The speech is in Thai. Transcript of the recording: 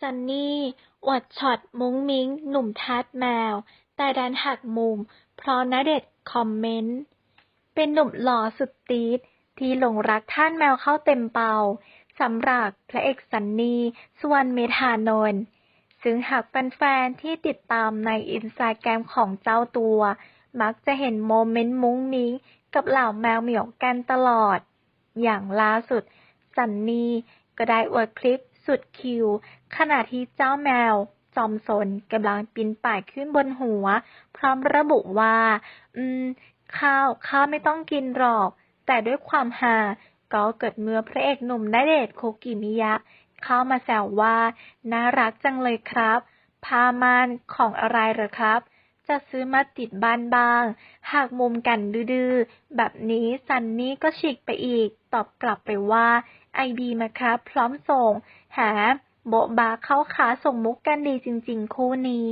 ซันนี่อวดช็อตมุ้งมิ้งหนุ่มทาสแมว แต่ดันหักมุม เพราะณเดชน์คอมเมนต์ เป็นหนุ่มหล่อสุดตีดที่หลงรักท่านแมวเข้าเต็มเป่าสำหรับพระเอกซันนี่สุวรรณเมธานนท์ซึ่งหากแฟนๆที่ติดตามในอินสตาแกรมของเจ้าตัว มักจะเห็นโมเมนต์มุ้งมิ้งกับเหล่าแมวเหมียวกันตลอด อย่างล่าสุดซันนี่ก็ได้อวดคลิป สุดคิวขณะที่เจ้าแมว จอมสนกำลังปีนป่ายขึ้นบนหัว พร้อมระบุว่า อืม ข้าวข้าไม่ต้องกินหรอก แต่ด้วยความฮาก็เกิดเมื่อพระเอกหนุ่มณเดชโคกิมิยะ เข้ามาแซวว่า น่ารักจังเลยครับผ้ามานของอะไรหรอครับ จะซื้อมาติดบ้านบ้าง หากมุมกันดื้อแบบนี้ซันนี่ก็ฉีกไปอีก ตอบกลับไปว่า ไอดีมาครับ พร้อมส่ง หา โบะบาเข้าขาส่งมุกกันดีจริง ๆ คู่นี้